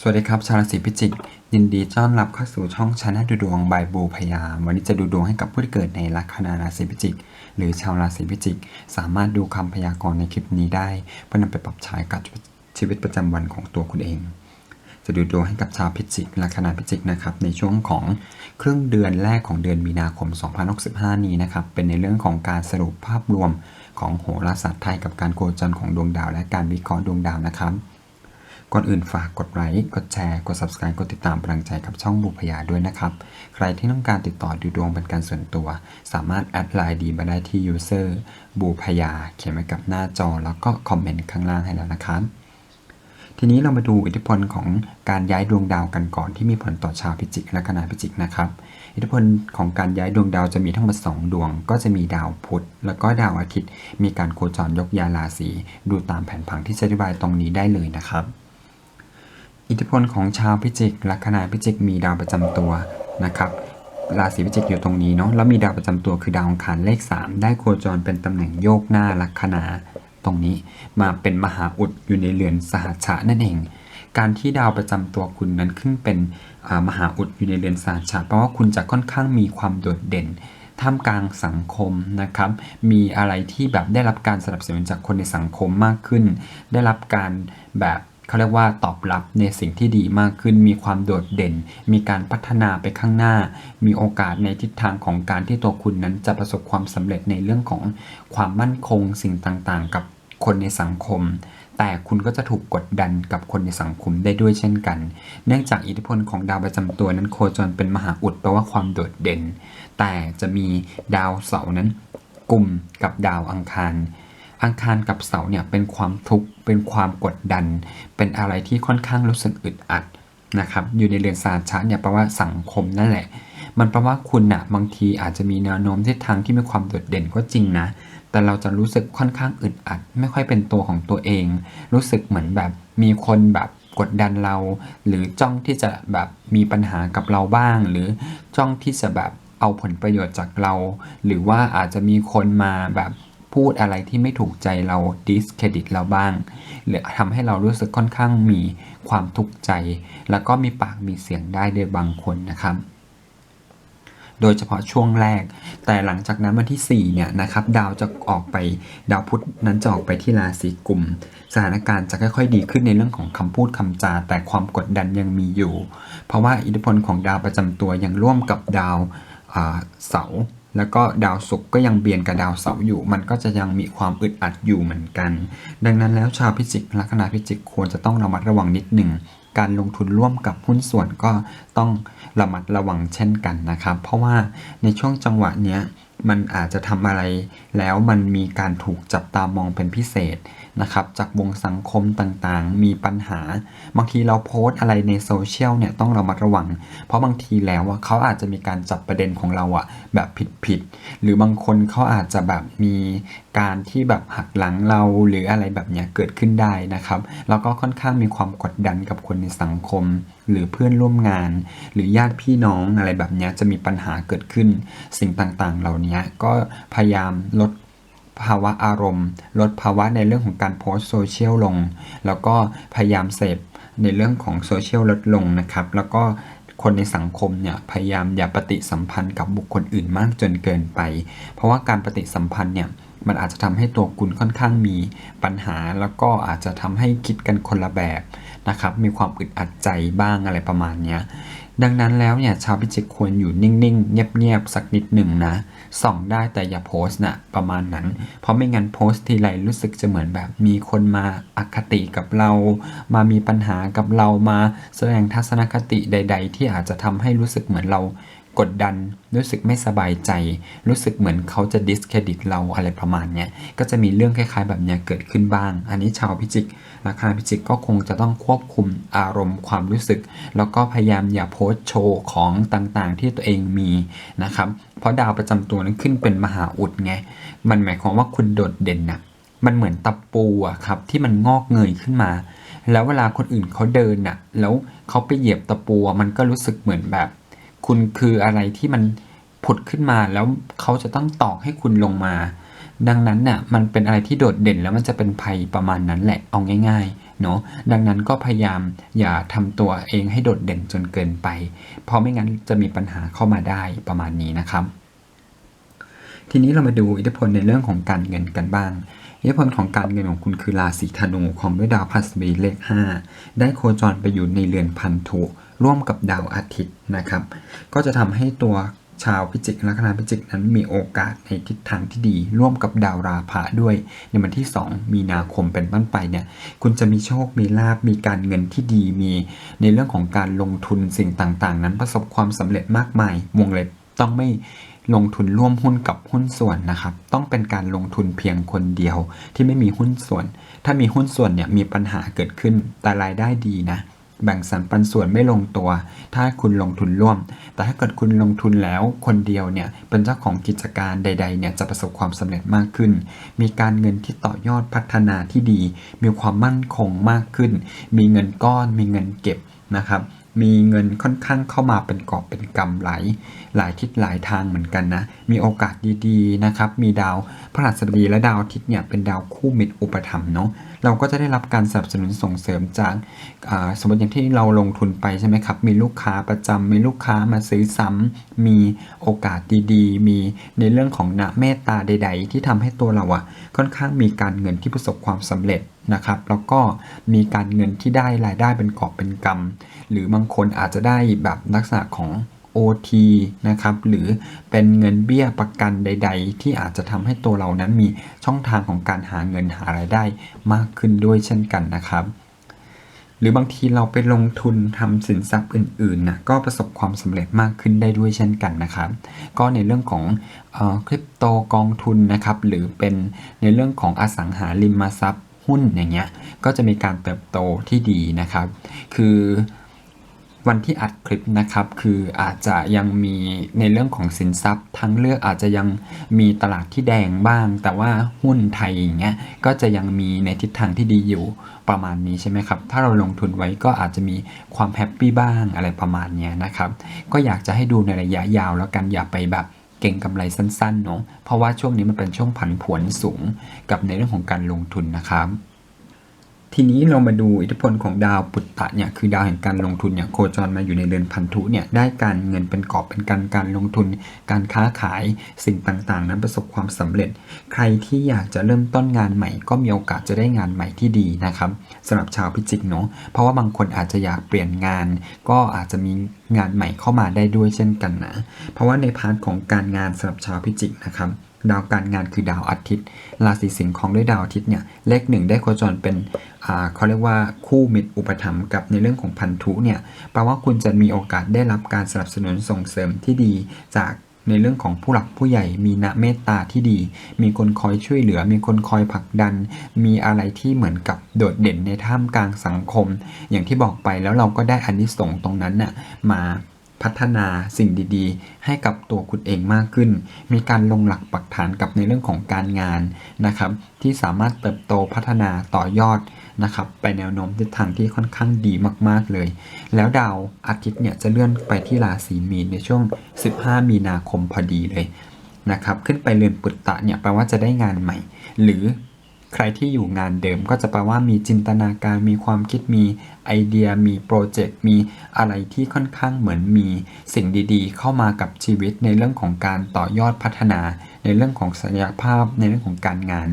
สวัสดีครับ ชาวราศีพิจิก ยินดีต้อนรับเข้าสู่ช่องชาแนลดูดวงบายบูพยาม วันนี้จะดูดวงให้กับผู้ที่เกิดในลัคนาราศีพิจิก หรือชาวราศีพิจิก สามารถดูคำพยากรณ์ในคลิปนี้ได้เพื่อนำไปปรับใช้กับชีวิตประจำวันของตัวคุณเอง จะดูดวงให้กับชาวพิจิกลัคนาพิจิกนะครับในช่วงของครึ่งเดือนแรกของเดือนมีนาคม 2065 นี้นะครับเป็นในเรื่องของการสรุปภาพรวมของโหราศาสตร์ไทยกับการโคจรของดวงดาว และการวิเคราะห์ดวงดาวนะครับ ก่อนอื่นฝากกดไลค์กดแชร์กด subscribe กดติดตามกำลังใจกับช่องบุพยาด้วยนะครับ ใครที่ต้องการติดต่อดูดวงเป็นการส่วนตัว สามารถแอดไลน์ดีมาได้ที่ user บูพยาเขียนไว้กับหน้าจอ แล้วก็คอมเมนต์ข้างล่างให้แล้วนะครับทีนี้เรามาดูอิทธิพลของการย้ายดวงดาวกันก่อนที่มีผลต่อชาวพิจิกและคณะพิจิกนะครับ อิทธิพลของการย้ายดวงดาวจะมีทั้งหมด2ดวง ก็จะมีดาวพุธแล้วก็ดาวอาทิตย์ มีการโคจรยกยาราศีดูตามแผนผังที่จะอธิบายตรงนี้ได้เลยนะครับ อิทธิพลของชาวพิจิกลัคนาพิจิกมีดาวประจำตัวนะครับราศีพิจิกอยู่ตรงนี้เนาะแล้วมีดาวประจำตัวคือดาวอังคารเลข 3 ได้โคจรเป็นตำแหน่งโยกหน้าลัคนาตรงนี้มาเป็นมหาอุดอยู่ในเรือนสหัชชะนั่นเอง การที่ดาวประจำตัวคุณนั้นขึ้นเป็นมหาอุดอยู่ในเรือนสหัชชะแปลว่าคุณจะค่อนข้างมีความโดดเด่นท่ามกลางสังคมนะครับ มีอะไรที่แบบได้รับการสนับสนุนจากคนในสังคมมากขึ้น ได้รับการแบบ เขาเรียกว่าตอบรับในสิ่งที่ดีมากขึ้น มีความโดดเด่น มีการพัฒนาไปข้างหน้า มีโอกาสในทิศทางของการที่ตัวคุณนั้นจะประสบความสำเร็จในเรื่องของความมั่นคงสิ่งต่างๆ กับคนในสังคม แต่คุณก็จะถูกกดดันกับคนในสังคมได้ด้วยเช่นกัน เนื่องจากอิทธิพลของดาวประจำตัวนั้นโคจรเป็นมหาอุดแปลว่าความโดดเด่น แต่จะมีดาวเสาร์นั้นกลุ่มกับดาวอังคาร อังคารกับเสาเนี่ยเป็นความทุกข์เป็นความกดดัน เป็นอะไรที่ค่อนข้างรู้สึกอึดอัดนะครับอยู่ในเรือนสาชาเนี่ยแปลว่าสังคมนั่นแหละ มันแปลว่าคุณนะบางทีอาจจะมีแนวโน้มทิศทางที่มีความโดดเด่นก็จริงนะ แต่เราจะรู้สึกค่อนข้างอึดอัด ไม่ค่อยเป็นตัวของตัวเอง รู้สึกเหมือนแบบมีคนแบบกดดันเรา หรือจ้องที่จะแบบมีปัญหากับเราบ้าง หรือจ้องที่จะแบบเอาผลประโยชน์จากเรา หรือว่าอาจจะมีคนมาแบบ พูดอะไรที่ไม่ถูกใจเราดิสเครดิตเราบ้าง หรือทำให้เรารู้สึกค่อนข้างมีความทุกข์ใจ แล้วก็มีปากมีเสียงได้โดยบางคนนะครับโดยเฉพาะช่วงแรก แต่หลังจากนั้นวันที่ 4 เนี่ยนะครับดาวจะออกไปดาวพุธนั้นจะออกไปที่ราศีกุม สถานการณ์จะค่อยๆ ดีขึ้นในเรื่องของคำพูดคำจา แต่ความกดดันยังมีอยู่ เพราะว่าอิทธิพลของดาวประจำตัวยังร่วมกับดาวเสาร์ แล้วก็ดาวศุกร์ก็ยังเบียนกับดาวเสาร์อยู่ มันก็จะยังมีความอึดอัดอยู่เหมือนกัน ดังนั้นแล้วชาวพิจิกลัคนาพิจิกควรจะต้องระมัดระวังนิดหนึ่งการลงทุนร่วมกับหุ้นส่วนก็ต้องระมัดระวังเช่นกันนะครับ เพราะว่าในช่วงจังหวะเนี้ยมันอาจจะทำอะไรแล้วมันมีการถูกจับตามองเป็นพิเศษ นะครับจากวงสังคมต่างๆ มีปัญหา บางทีเราโพสต์อะไรในโซเชียลเนี่ยต้องระมัดระวัง เพราะบางทีแล้วอะเขาอาจจะมีการจับประเด็นของเราอะแบบผิดๆหรือบางคนเขาอาจจะแบบมีการที่แบบหักหลังเราหรืออะไรแบบเนี้ยเกิดขึ้นได้นะครับ แล้วก็ค่อนข้างมีความกดดันกับคนในสังคม หรือเพื่อนร่วมงาน หรือญาติพี่น้องอะไรแบบนี้จะมีปัญหาเกิดขึ้น สิ่งต่างๆ เหล่านี้ก็พยายามลด ภาวะอารมณ์ ลดภาวะในเรื่องของการโพสโซเชียลลง แล้วก็พยายามเสพในเรื่องของโซเชียลลดลงนะครับ แล้วก็คนในสังคมเนี่ยพยายามอย่าปฏิสัมพันธ์กับบุคคลอื่นมากจนเกินไป เพราะว่าการปฏิสัมพันธ์เนี่ย มันอาจจะทำให้ตัวคุณค่อนข้างมีปัญหา แล้วก็อาจจะทำให้คิดกันคนละแบบนะครับ มีความอึดอัดใจบ้างอะไรประมาณเนี้ยดังนั้นแล้วเนี่ยชาวพิจิกควรอยู่นิ่งๆ เงียบๆ สักนิดหนึ่งนะส่องได้แต่อย่าโพสต์นะประมาณนั้น เพราะไม่งั้นโพสต์ทีไรรู้สึกจะเหมือนแบบมีคนมาอคติกับเรา มามีปัญหากับเรามาแสดงทัศนคติใด ๆ ที่อาจจะทำให้รู้สึกเหมือนเรา กดดัน รู้สึกไม่สบายใจ รู้สึกเหมือนเขาจะดิสเครดิตเราอะไรประมาณเนี้ยก็จะมีเรื่องคล้ายๆ แบบเนี้ยเกิดขึ้นบ้าง อันนี้ชาวพิจิกราคาพิจิกก็คงจะต้องควบคุมอารมณ์ความรู้สึก แล้วก็พยายามอย่าโพสโชว์ของต่างๆ ที่ตัวเองมีนะครับ เพราะดาวประจำตัวนั้นขึ้นเป็นมหาอุดไง มันหมายความว่าคุณโดดเด่นนะมันเหมือนตะปูอะครับที่มันงอกเงยขึ้นมา แล้วเวลาคนอื่นเขาเดินน่ะแล้วเขาไปเหยียบตะปูมันก็รู้สึกเหมือนแบบ คุณคืออะไรที่มันผุดขึ้นมาแล้วเขาจะต้องตอกให้คุณลงมา ดังนั้นน่ะมันเป็นอะไรที่โดดเด่นแล้วมันจะเป็นภัยประมาณนั้นแหละเอาง่าย ๆ เนาะดังนั้นก็พยายามอย่าทำตัวเองให้โดดเด่นจนเกินไป เพราะไม่งั้นจะมีปัญหาเข้ามาได้ประมาณนี้นะครับ ทีนี้เรามาดูอิทธิพลในเรื่องของการเงินกันบ้างอิทธิพลของการเงินของคุณคือราศีธนูของด้วยดาวพฤหัสบดีเลข 5 ได้โคจรไปอยู่ในเรือนพันธุ ร่วมกับดาวอาทิตย์นะครับ ก็จะทำให้ตัวชาวพิจิกลัคนาพิจิกนั้นมีโอกาสในทิศทางที่ดี ร่วมกับดาวราพะด้วย ในวันที่ 2 มีนาคมเป็นต้นไปเนี่ยคุณจะมีโชคมีลาบมีการเงินที่ดีมี ในเรื่องของการลงทุนสิ่งต่างๆ นั้นประสบความสำเร็จมากมายวงเล็บต้องไม่ลงทุนร่วมหุ้นกับหุ้นส่วนนะครับ ต้องเป็นการลงทุนเพียงคนเดียวที่ไม่มีหุ้นส่วน ถ้ามีหุ้นส่วนเนี่ยมีปัญหาเกิดขึ้นแต่รายได้ดีนะ แบ่งสรรปันส่วนไม่ลงตัว ถ้าคุณลงทุนร่วม แต่ถ้าเกิดคุณลงทุนแล้วคนเดียวเนี่ยเป็นเจ้าของกิจการใด ๆเนี่ยจะประสบความสำเร็จมากขึ้น มีการเงินที่ต่อยอดพัฒนาที่ดี มีความมั่นคงมากขึ้น มีเงินก้อน มีเงินเก็บนะครับ มีเงินค่อนข้างเข้ามาเป็นกอบเป็นกำไหล หลายทิศหลายทางเหมือนกันนะ มีโอกาสดีๆนะครับ มีดาวพระหัสบดีและดาวอาทิตย์เนี่ยเป็นดาวคู่มิตรอุปถัมเนาะ เราก็จะได้รับการสนับสนุนส่งเสริมจากสมมติอย่างที่เราลงทุนไปใช่ไหมครับ มีลูกค้าประจำมีลูกค้ามาซื้อซ้ำมีโอกาสดีๆ มีในเรื่องของนะเมตตาใด ๆ ที่ทำให้ตัวเราอะค่อนข้างมีการเงินที่ประสบความสำเร็จ นะครับ แล้วก็มีการเงินที่ได้รายได้เป็นกอบเป็นกำหรือบางคนอาจจะได้แบบลักษณะของ OT นะครับหรือเป็นเงินเบี้ยประกันใด ๆ ที่อาจจะทำให้ตัวเรานั้นมีช่องทางของการหาเงินหารายได้มากขึ้นด้วยเช่นกันนะครับหรือบางทีเราไปลงทุนทำสินทรัพย์อื่นๆนะก็ประสบความสำเร็จมากขึ้นได้ด้วยเช่นกันนะครับ ก็ในเรื่องของออคริปโตกองทุนนะครับ หรือเป็นในเรื่องของอสังหาริมทรัพย์ หุ้นอย่างเงี้ยก็จะมีการเติบโตที่ดีนะครับ คือวันที่อัดคลิปนะครับคืออาจจะยังมีในเรื่องของสินทรัพย์ทั้งเลือกอาจจะยังมีตลาดที่แดงบ้าง แต่ว่าหุ้นไทยอย่างเงี้ยก็จะยังมีในทิศทางที่ดีอยู่ประมาณนี้ใช่ไหมครับ ถ้าเราลงทุนไว้ก็อาจจะมีความแฮปปี้บ้างอะไรประมาณเนี้ยนะครับ ก็อยากจะให้ดูในระยะยาวแล้วกันอย่าไปแบบ เก่งกำไรสั้นๆเนาะเพราะว่าช่วงนี้มันเป็นช่วงผันผวนสูงกับในเรื่องของการลงทุนนะครับ ทีนี้เรามาดูอิทธิพลของดาวปุตตะเนี่ยคือดาวแห่งการลงทุนเนี่ยโคจรมาอยู่ในเรือนพันธุเนี่ยได้การเงินเป็นกอบเป็นการการลงทุน การค้าขายสิ่งต่างๆ นั้นประสบความสำเร็จ ใครที่อยากจะเริ่มต้นงานใหม่ ก็มีโอกาสจะได้งานใหม่ที่ดีนะครับสำหรับชาวพิจิกเนาะเพราะว่าบางคนอาจจะอยากเปลี่ยนงาน ก็อาจจะมีงานใหม่เข้ามาได้ด้วยเช่นกันนะเพราะว่าในพาร์ทของการงานสำหรับชาวพิจิกนะครับ ดาวการงานคือดาวอาทิตย์ ราศีสิงห์ของด้วยดาวอาทิตย์เนี่ยเลขหนึ่งได้โคจรเป็นอ่าเขาเรียกว่าคู่มิตรอุปถัมภ์กับในเรื่องของพันธุเนี่ยแปลว่าคุณจะมีโอกาสได้รับการสนับสนุนส่งเสริมที่ดีจากในเรื่องของผู้หลักผู้ใหญ่มีนะเมตตาที่ดี มีคนคอยช่วยเหลือ มีคนคอยผลักดัน มีอะไรที่เหมือนกับโดดเด่นในท่ามกลางสังคม อย่างที่บอกไปแล้วเราก็ได้อานิสงส์ตรงนั้นน่ะมา พัฒนาสิ่งดีๆ ให้กับตัวคุณเองมากขึ้น มีการลงหลักปักฐานกับในเรื่องของการงานนะครับ ที่สามารถเติบโตพัฒนาต่อยอดนะครับไปแนวโน้มทิศทางที่ค่อนข้างดีมากๆเลย แล้วดาวอาทิตย์เนี่ยจะเลื่อนไปที่ราศีมีนในช่วง 15 มีนาคมพอดีเลยนะครับ ขึ้นไปเรือนปุตตะเนี่ยแปลว่าจะได้งานใหม่ หรือ ใครที่อยู่งานเดิมก็จะแปลว่ามีจินตนาการมีความคิดมีไอเดีย มีโปรเจกต์มีอะไรที่ค่อนข้างเหมือนมีสิ่งดีๆ เข้ามากับชีวิตในเรื่องของการต่อยอดพัฒนา ในเรื่องของศักยภาพในเรื่องของการงาน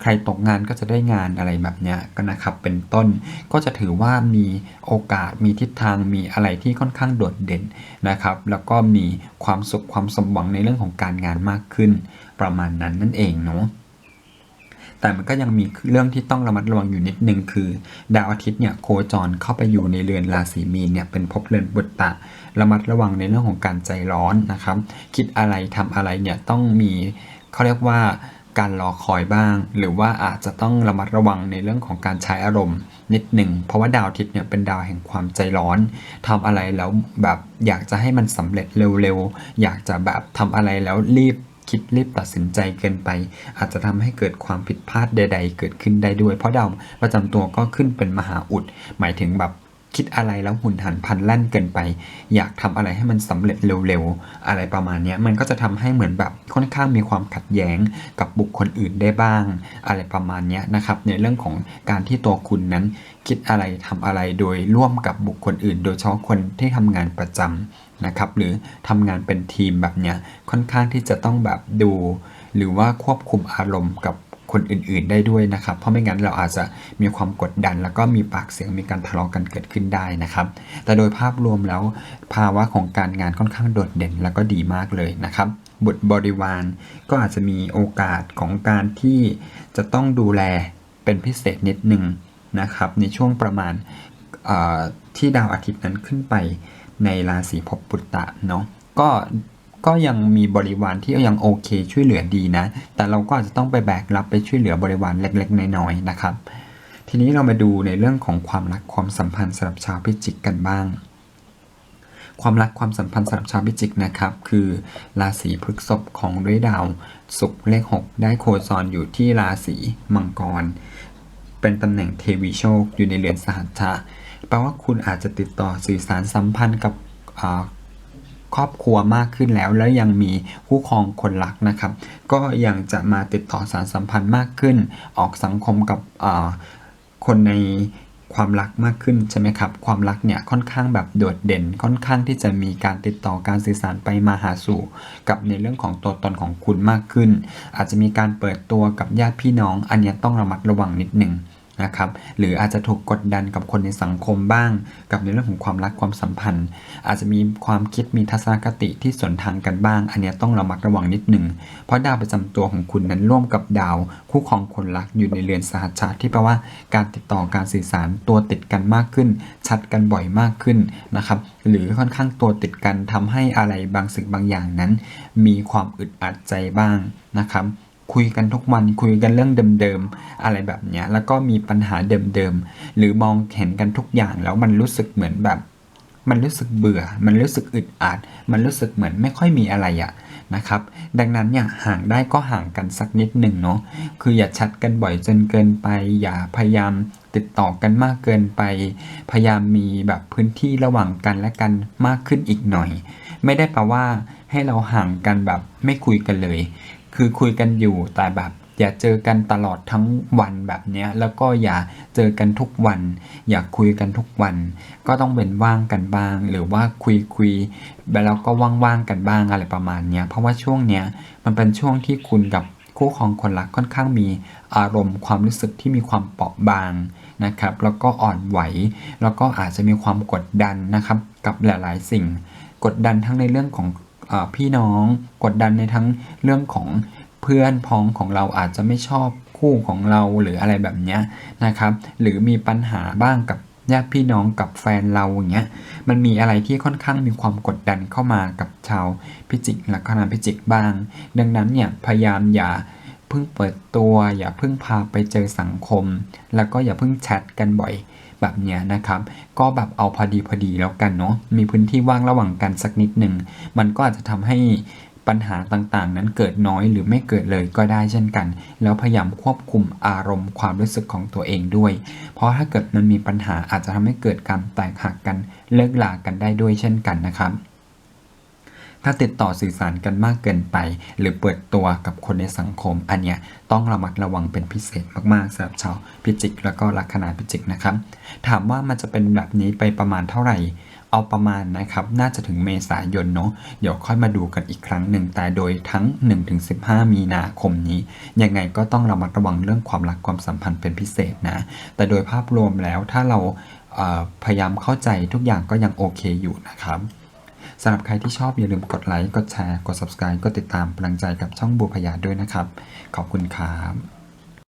ใครตกงานก็จะได้งานอะไรแบบเนี้ยก็นะครับเป็นต้นก็จะถือว่ามีโอกาสมีทิศทางมีอะไรที่ค่อนข้างโดดเด่นนะครับ แล้วก็มีความสุขความสมหวังในเรื่องของการงานมากขึ้น ประมาณนั้นนั่นเองเนาะ แต่มันก็ยังมีเรื่องที่ต้องระมัดระวังอยู่นิดนึงคือ ดาวอาทิตย์เนี่ยโคจรเข้าไปอยู่ในเรือนราศีมีนเนี่ยเป็นภพเรือนบุตตะ ระมัดระวังในเรื่องของการใจร้อนนะครับ คิดอะไรทำอะไรเนี่ยต้องมีเขาเรียกว่าการรอคอยบ้าง หรือว่าอาจจะต้องระมัดระวังในเรื่องของการใช้อารมณ์นิดหนึ่ง เพราะว่าดาวอาทิตย์เนี่ยเป็นดาวแห่งความใจร้อนทำอะไรแล้วแบบอยากจะให้มันสำเร็จเร็วๆ อยากจะแบบทำอะไรแล้วรีบ คิดรีบตัดสินใจเกินไป อาจจะทำให้เกิดความผิดพลาดใด ๆ เกิดขึ้นได้ด้วย เพราะดาวประจำตัวก็ขึ้นเป็นมหาอุด หมายถึงแบบคิดอะไรแล้วหุ่นหันพันแล่นเกินไป อยากทำอะไรให้มันสำเร็จเร็วๆ อะไรประมาณนี้มันก็จะทำให้เหมือนแบบค่อนข้างมีความขัดแย้งกับบุคคลอื่นได้บ้าง อะไรประมาณนี้นะครับ ในเรื่องของการที่ตัวคุณนั้นคิดอะไรทำอะไรโดยร่วมกับบุคคลอื่น โดยเฉพาะคนที่ทำงานประจำ นะครับหรือทำงานเป็นทีมแบบเนี้ยค่อนข้างที่จะต้องแบบดู หรือว่าควบคุมอารมณ์กับคนอื่นๆ ได้ด้วยนะครับ เพราะไม่งั้นเราอาจจะมีความกดดัน แล้วก็มีปากเสียงมีการทะเลาะกันเกิดขึ้นได้นะครับ แต่โดยภาพรวมแล้วภาวะของการงานค่อนข้างโดดเด่นแล้วก็ดีมากเลยนะครับ บุตรบริวารก็อาจจะมีโอกาสของการที่จะต้องดูแลเป็นพิเศษนิดหนึ่งนะครับ ในช่วงประมาณที่ดาวอาทิตย์นั้นขึ้นไป ในราศีภพปุตตะเนาะก็ก็ยังมีบริวารที่ยังโอเคช่วยเหลือดีนะ แต่เราก็อาจจะต้องไปแบกรับไปช่วยเหลือบริวารเล็กๆ น้อยๆนะครับ ทีนี้เรามาดูในเรื่องของความรักความสัมพันธ์สำหรับชาวพิจิกกันบ้าง ความรักความสัมพันธ์สำหรับชาวพิจิกนะครับ คือราศีพฤษภของด้วยดาวศุกร์เลข 6 ได้โคจรอยู่ที่ราศีมังกร เป็นตำแหน่งเทวีโชคอยู่ในเรือนสหัชชะ แปลว่าคุณอาจจะติดต่อสื่อสารสัมพันธ์กับครอบครัวมากขึ้นแล้ว แล้วยังมีคู่ครองคนรักนะครับ ก็ยังจะมาติดต่อสารสัมพันธ์มากขึ้น ออกสังคมกับคนในความรักมากขึ้นใช่ไหมครับ ความรักเนี่ยค่อนข้างแบบโดดเด่น ค่อนข้างที่จะมีการติดต่อการสื่อสารไปมาหาสู่ กับในเรื่องของตัวตนของคุณมากขึ้น อาจจะมีการเปิดตัวกับญาติพี่น้อง อันนี้ต้องระมัดระวังนิดหนึ่ง นะครับหรืออาจจะถูกกดดันกับคนในสังคมบ้าง กับในเรื่องของความรักความสัมพันธ์ อาจจะมีความคิดมีทัศนคติที่สวนทางกันบ้าง อันนี้ต้องระมัดระวังนิดหนึ่งเพราะดาวประจำตัวของคุณนั้นร่วมกับดาว คู่ครองคนรักอยู่ในเรือนสหัชชาที่แปลว่าการติดต่อการสื่อสารตัวติดกันมากขึ้น ชัดกันบ่อยมากขึ้นนะครับหรือค่อนข้างตัวติดกันทำให้อะไรบางสิ่งบางอย่างนั้น มีความอึดอัดใจบ้างนะครับ คุยกันทุกวันคุยกันเรื่องเดิมๆอะไรแบบเนี้ยแล้วก็มีปัญหาเดิมๆหรือมองเห็นกันทุกอย่างแล้วมันรู้สึกเหมือนแบบ มันรู้สึกเบื่อ มันรู้สึกอึดอัดมันรู้สึกเหมือนไม่ค่อยมีอะไรอะนะครับ ดังนั้นเนี่ยห่างได้ก็ห่างกันสักนิดหนึ่งเนาะคืออย่าชัดกันบ่อยจนเกินไป อย่าพยายามติดต่อกันมากเกินไป พยายามมีแบบพื้นที่ระหว่างกันและกันมากขึ้นอีกหน่อย ไม่ได้แปลว่าให้เราห่างกันแบบไม่คุยกันเลย คือคุยกันอยู่แต่แบบอย่าเจอกันตลอดทั้งวันแบบเนี้ยแล้วก็อย่าเจอกันทุกวัน อย่าคุยกันทุกวัน ก็ต้องเป็นว่างกันบ้าง หรือว่าคุยคุยแล้วก็ว่างๆกันบ้างอะไรประมาณเนี้ยเพราะว่าช่วงเนี้ยมันเป็นช่วงที่คุณกับคู่ครองคนรักค่อนข้างมีอารมณ์ความรู้สึกที่มีความเปราะบางนะครับ แล้วก็อ่อนไหว แล้วก็อาจจะมีความกดดันนะครับ กับหลายๆ สิ่ง กดดันทั้งในเรื่องของ พี่น้องกดดันในทั้งเรื่องของเพื่อนพ้องของเราอาจจะไม่ชอบคู่ของเราหรืออะไรแบบนี้นะครับ หรือมีปัญหาบ้างกับญาติพี่น้องกับแฟนเราอย่างเงี้ยมันมีอะไรที่ค่อนข้างมีความกดดันเข้ามากับชาวพิจิกลัคนาพิจิกบ้าง ดังนั้นเนี่ยพยายามอย่าเพิ่งเปิดตัว อย่าเพิ่งพาไปเจอสังคม แล้วก็อย่าเพิ่งแชทกันบ่อย แบบเนี้ยนะครับ ก็แบบเอาพอดีพอดีแล้วกันเนาะมีพื้นที่ว่างระหว่างกันสักนิดหนึ่งมันก็อาจจะทำให้ปัญหาต่างๆ นั้นเกิดน้อยหรือไม่เกิดเลยก็ได้เช่นกัน แล้วพยายามควบคุมอารมณ์ความรู้สึกของตัวเองด้วย เพราะถ้าเกิดมันมีปัญหาอาจจะทำให้เกิดการแตกหักกันเลิกลากันได้ด้วยเช่นกันนะครับ ถ้าติดต่อสื่อสารกันมากเกินไป หรือเปิดตัวกับคนในสังคม อันเนี้ยต้องระมัดระวังเป็นพิเศษมากๆสำหรับชาวพิจิก แล้วก็ลัคนาพิจิกนะครับ ถามว่ามันจะเป็นแบบนี้ไปประมาณเท่าไหร่ เอาประมาณนะครับ น่าจะถึงเมษายนเนาะเดี๋ยวค่อยมาดูกันอีกครั้งหนึ่งแต่โดยทั้ง 1-15 มีนาคมนี้ ยังไงก็ต้องระมัดระวังเรื่องความรักความสัมพันธ์เป็นพิเศษนะ แต่โดยภาพรวมแล้วถ้าเราเพยายามเข้าใจทุกอย่างก็ยังโอเคอยู่นะครับ สำหรับใครที่ชอบอย่าลืมกดไลค์ กดแชร์ กด subscribe กดติดตามกำลังใจกับช่องบัวพยาด้วยนะครับ ขอบคุณครับ